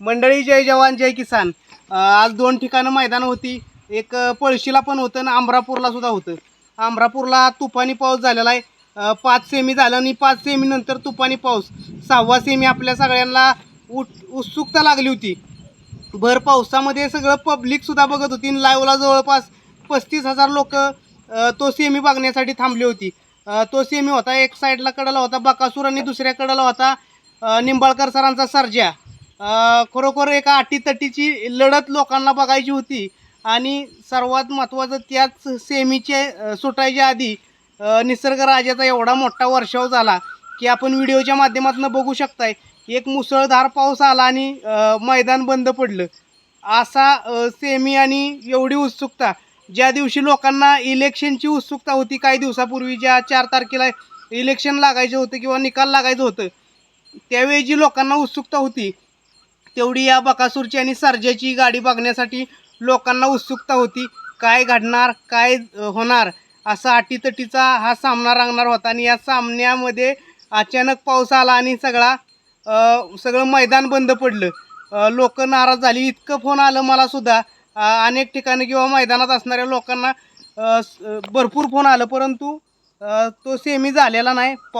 मंडळी जय जवान जय किसान. आज दोन ठिकाणं मैदान होती. एक पळशीला पण होतं आणि आंब्रापूरला सुद्धा होतं. आंब्रापूरला तुफानी पाऊस झालेला आहे. पाच सेमी झालं आणि पाच सेमी नंतर तुफानी पाऊस. सहावा सेमी आपल्या सगळ्यांना उट उत्सुकता लागली होती. भर पावसामध्ये सगळं पब्लिकसुद्धा बघत होती आणि लाईव्हला जवळपास पस्तीस हजार लोक तो सेमी बघण्यासाठी थांबली होती. तो सेमी होता एक साईडला कडला होता बकासूर आणि दुसऱ्या कडला होता निंबाळकर सरांचा सर्जा खरोखर एका अटीतटीची लढत लोकांना बघायची होती. आणि सर्वात महत्त्वाचं त्याच सेमीचे सुटायच्या आधी निसर्गराजाचा एवढा मोठा वर्षाव झाला की आपण व्हिडिओच्या माध्यमातून बघू शकताय एक मुसळधार पाऊस आला आणि मैदान बंद पडलं. असा सेमी आणि एवढी उत्सुकता ज्या दिवशी लोकांना इलेक्शनची उत्सुकता होती काही दिवसापूर्वी ज्या चार तारखेला इलेक्शन लागायचं होतं किंवा निकाल लागायचं होतं त्यावेळी जी लोकांना उत्सुकता होती तेवढी या बकासूरची आणि सर्जाची गाडी बघण्यासाठी लोकांना उत्सुकता होती. काय घडणार काय होणार? असा अटीतटीचा हा सामना रंगणार होता आणि या सामन्यामध्ये अचानक पाऊस आला आणि सगळा सगळं मैदान बंद पडलं. लोक नाराज झाली. इतकं फोन आलं मलासुद्धा अनेक ठिकाणी किंवा मैदानात असणाऱ्या लोकांना भरपूर फोन आलं. परंतु तो सेमी झालेला नाही. पाऊस